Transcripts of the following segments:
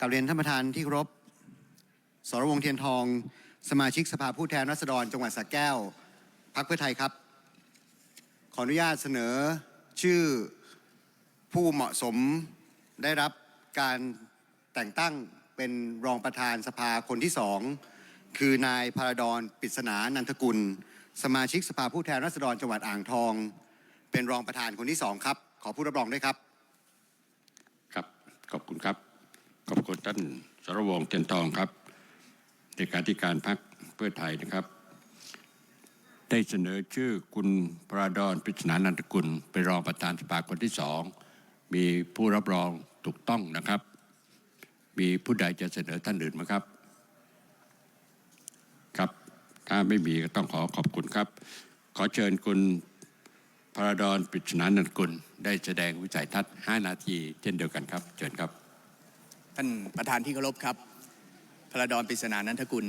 กับเรียนท่านประธานที่ครพสรวงเทียนทอง สมาชิกสภาผู้แทนราษฎรจังหวัดสระแก้วพรรคเพื่อไทยครับ ขออนุญาตเสนอชื่อผู้เหมาะสมได้รับการแต่งตั้งเป็นรองประธานสภาคนที่สองคือนายพาราดอนปริศนานันทกุล สมาชิกสภาผู้แทนราษฎรจังหวัดอ่างทอง เป็นรองประธานคนที่สองครับ ขอผู้รับรองด้วยครับ ครับ ขอบคุณครับ ขอบคุณท่านสรวงเทียนทองครับในการที่การพักเพื่อไทยนะครับ ได้เสนอชื่อคุณพระดอนปริศนานันทกุลเป็นรองประธานสภาคนที่สองมีผู้รับรองถูกต้องนะครับ มีผู้ใดจะเสนอท่านอื่นไหมครับ ครับ ถ้าไม่มีก็ต้องขอขอบคุณครับ ขอเชิญคุณพระดอนปริศนานันทกุลได้แสดงวิสัยทัศน์ 5 นาที เช่นเดียวกันครับ เชิญครับ ท่านประธานที่เคารพครับ พระดอนปริศนานันทกุล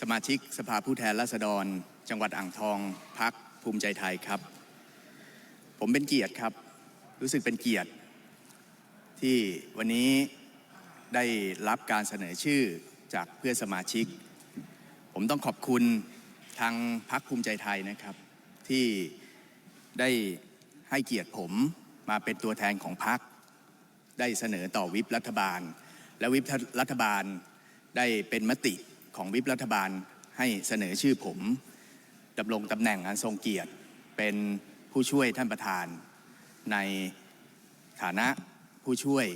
สมาชิกสภาผู้แทนราษฎร จังหวัดอ่างทองพักภูมิใจไทยครับ ผมเป็นเกียรติครับ รู้สึกเป็นเกียรติ ที่วันนี้ได้รับการเสนอชื่อจากเพื่อนสมาชิก ผมต้องขอบคุณทางพักภูมิใจไทยนะครับ ที่ได้ให้เกียรติผมมาเป็นตัวแทนของพักได้เสนอต่อวิปรัฐบาล และวิปรัฐบาลได้เป็นมติของวิปรัฐบาลให้เสนอชื่อผมดำรงตำแหน่งอันทรงเกียรติ เป็นผู้ช่วยท่านประธาน ในฐานะผู้ช่วย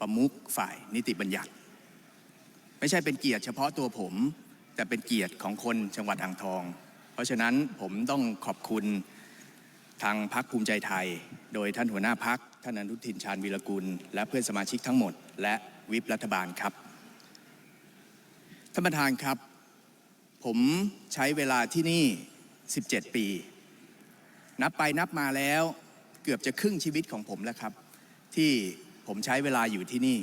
ประมุขฝ่ายนิติบัญญัติ ไม่ใช่เป็นเกียรติเฉพาะตัวผม แต่เป็นเกียรติของคนจังหวัดอ่างทอง เพราะฉะนั้นผมต้องขอบคุณทางพักภูมิใจไทย โดยท่านหัวหน้าพักท่านอนุทินชาญวีรกุล และเพื่อนสมาชิกทั้งหมด และ วิปรัฐบาลครับ ท่านประธานครับ ผมใช้เวลาที่นี่ 17 ปี นับไปนับมาแล้วเกือบจะครึ่งชีวิตของผมแล้วครับ ที่ผมใช้เวลาอยู่ที่นี่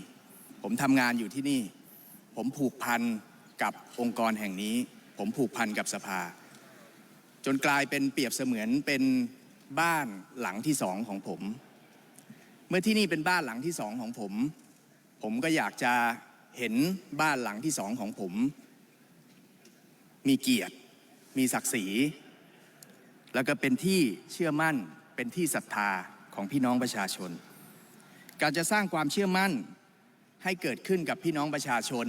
ผมทำงานอยู่ที่นี่ ผมผูกพันกับองค์กรแห่งนี้ ผมผูกพันกับสภา จนกลายเป็นเปรียบเสมือนเป็นบ้านหลังที่สองของผม เมื่อที่นี่เป็นบ้านหลังที่สองของผม ผมก็อยากจะเห็นบ้านหลังที่สองของผม มีเกียรติ มีศักดิ์ศรี แล้วก็เป็นที่เชื่อมั่น เป็นที่ศรัทธาของพี่น้องประชาชน การจะสร้างความเชื่อมั่นให้เกิดขึ้นกับพี่น้องประชาชน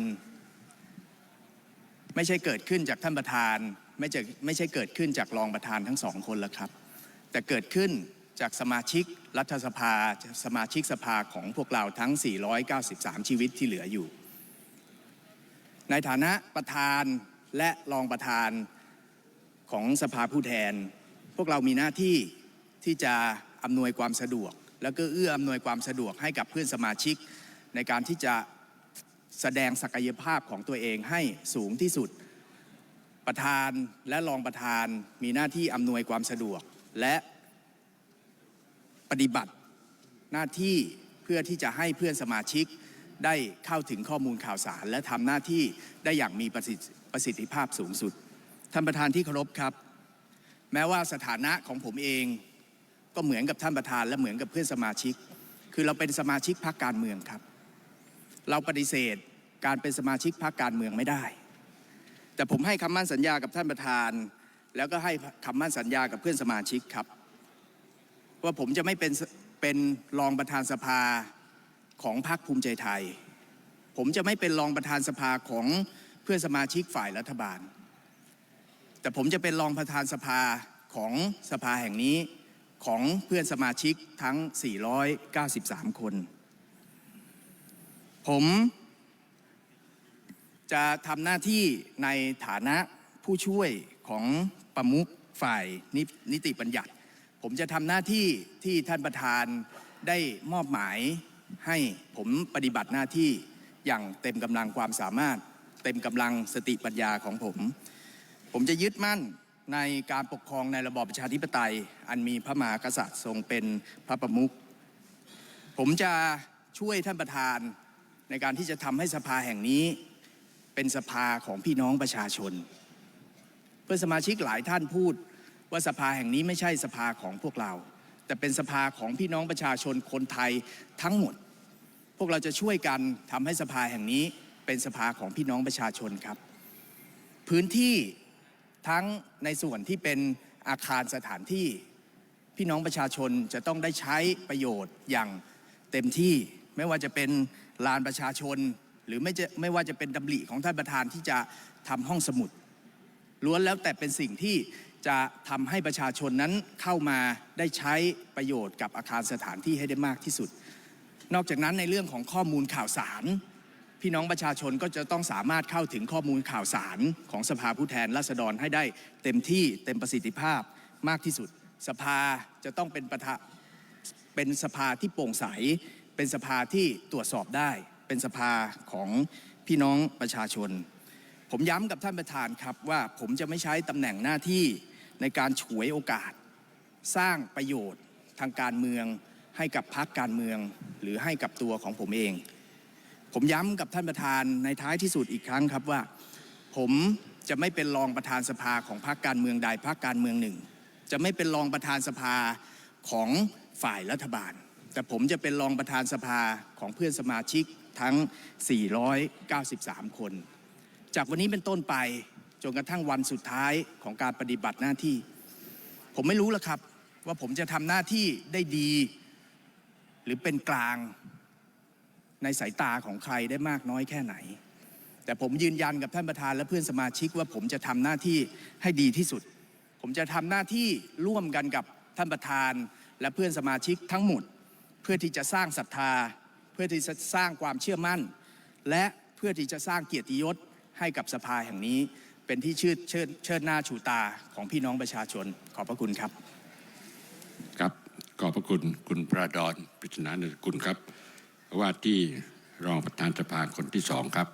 ไม่ใช่เกิดขึ้นจากท่านประธาน ไม่ใช่ไม่ใช่เกิดขึ้นจากรองประธานทั้งสองคนแล้วครับ แต่เกิดขึ้น จากสมาชิกรัฐสภาสมาชิกสภาของพวกเราทั้ง 493 ชีวิตที่เหลืออยู่ ในฐานะประธานและรองประธานของสภาผู้แทน พวกเรามีหน้าที่ที่จะอำนวยความสะดวก แล้วก็เอื้ออำนวยความสะดวกให้กับเพื่อนสมาชิก ในการที่จะแสดงศักยภาพของตัวเองให้สูงที่สุด ประธานและรองประธานมีหน้าที่อำนวยความสะดวก และ ปฏิบัติหน้าที่เพื่อที่จะให้เพื่อนสมาชิกได้เข้าถึงข้อมูลข่าวสาร และทำหน้าที่ได้อย่างมีประสิทธิประสิทธิภาพสูงสุด ท่านประธานที่เคารพครับ แม้ว่าสถานะของผมเอง ก็เหมือนกับท่านประธานและเหมือนกับเพื่อนสมาชิก คือเราเป็นสมาชิกพรรคการเมืองครับ เราปฏิเสธการเป็นสมาชิกพรรคการเมืองไม่ได้ แต่ผมให้คำมั่นสัญญากับท่านประธาน แล้วก็ให้คำมั่นสัญญากับเพื่อนสมาชิกครับ ว่าผมจะไม่เป็นเป็นรองประธานสภาของพรรคภูมิใจไทย ผมจะไม่เป็นรองประธานสภาของเพื่อนสมาชิกฝ่ายรัฐบาล แต่ผมจะเป็นรองประธานสภาของสภาแห่งนี้ของเพื่อนสมาชิกทั้ง 493 คน ผมจะทำหน้าที่ในฐานะผู้ช่วยของประมุขฝ่ายนิติบัญญัติ ผมจะทำหน้าที่ที่ท่านประธานได้มอบหมายให้ผมปฏิบัติหน้าที่อย่างเต็มกำลังความสามารถ เต็มกำลังสติปัญญาของผม ผมจะยึดมั่นในการปกครองในระบอบประชาธิปไตย อันมีพระมหากษัตริย์ทรงเป็นพระประมุขผมจะช่วยท่านประธานในการที่จะทำให้สภาแห่งนี้ เป็นสภาของพี่น้องประชาชน เพื่อสมาชิกหลายท่านพูด ว่าสภาแห่งนี้ไม่ใช่สภาของพวกเรา แต่เป็นสภาของพี่น้องประชาชนคนไทยทั้งหมด พวกเราจะช่วยกันทำให้สภาแห่งนี้เป็นสภาของพี่น้องประชาชนครับ พื้นที่ทั้งในส่วนที่เป็นอาคารสถานที่ พี่น้องประชาชนจะต้องได้ใช้ประโยชน์อย่างเต็มที่ไม่ว่าจะเป็นลานประชาชน หรือไม่จะไม่ว่าจะเป็นดำริของท่านประธานที่จะทำห้องสมุดล้วนแล้วแต่เป็นสิ่งที่ จะทำให้ประชาชนนั้นเข้ามาได้ใช้ประโยชน์กับอาคารสถานที่ให้ได้มากที่สุด นอกจากนั้นในเรื่องของข้อมูลข่าวสาร พี่น้องประชาชนก็จะต้องสามารถเข้าถึงข้อมูลข่าวสารของสภาผู้แทนราษฎรให้ได้เต็มที่เต็มประสิทธิภาพมากที่สุด สภาจะต้องเป็นประธาเป็นสภาที่โปร่งใส เป็นสภาที่ตรวจสอบได้ เป็นสภาของพี่น้องประชาชน ผมย้ำกับท่านประธานครับว่าผมจะไม่ใช้ตำแหน่งหน้าที่ ในการฉวยโอกาส สร้างประโยชน์ทางการเมือง ให้กับพรรคการเมือง หรือให้กับตัวของผมเอง ผมย้ำกับท่านประธานในท้ายที่สุดอีกครั้งครับว่า ผมจะไม่เป็นรองประธานสภาของพรรคการเมืองใดพรรคการเมืองหนึ่ง จะไม่เป็นรองประธานสภาของฝ่ายรัฐบาล แต่ผมจะเป็นรองประธานสภาของเพื่อนสมาชิกทั้ง 493 คน จากวันนี้เป็นต้นไป จนกระทั่งวันสุดท้ายของการปฏิบัติหน้าที่ ผมไม่รู้ล้วครับ ว่าผมจะทำหน้าที่ได้ดี หรือเป็นกลางในสายตาของใครได้มากน้อยแค่ไหน แต่ผมยืนยันกับท่านประธานและเพื่อนสมาชิกว่าผมจะทำหน้าที่ให้ดีที่สุด ผมจะทำหน้าที่ร่วมกันกับท่านประธานและเพื่อนสมาชิกทั้งหมด เพื่อที่จะสร้างศรัทธา เพื่อที่จะสร้างความเชื่อมั่น และเพื่อที่จะสร้างเกียรติยศให้กับสภาแห่งนี้ เป็นที่ชื่อเชิดเชิดหน้าชูตาของพี่น้องประชาชน ขอบพระคุณครับ ครับ ขอบพระคุณคุณพระดอนปริศนาเนกุลครับ ว่าที่รองประธานสภาคนที่สองครับ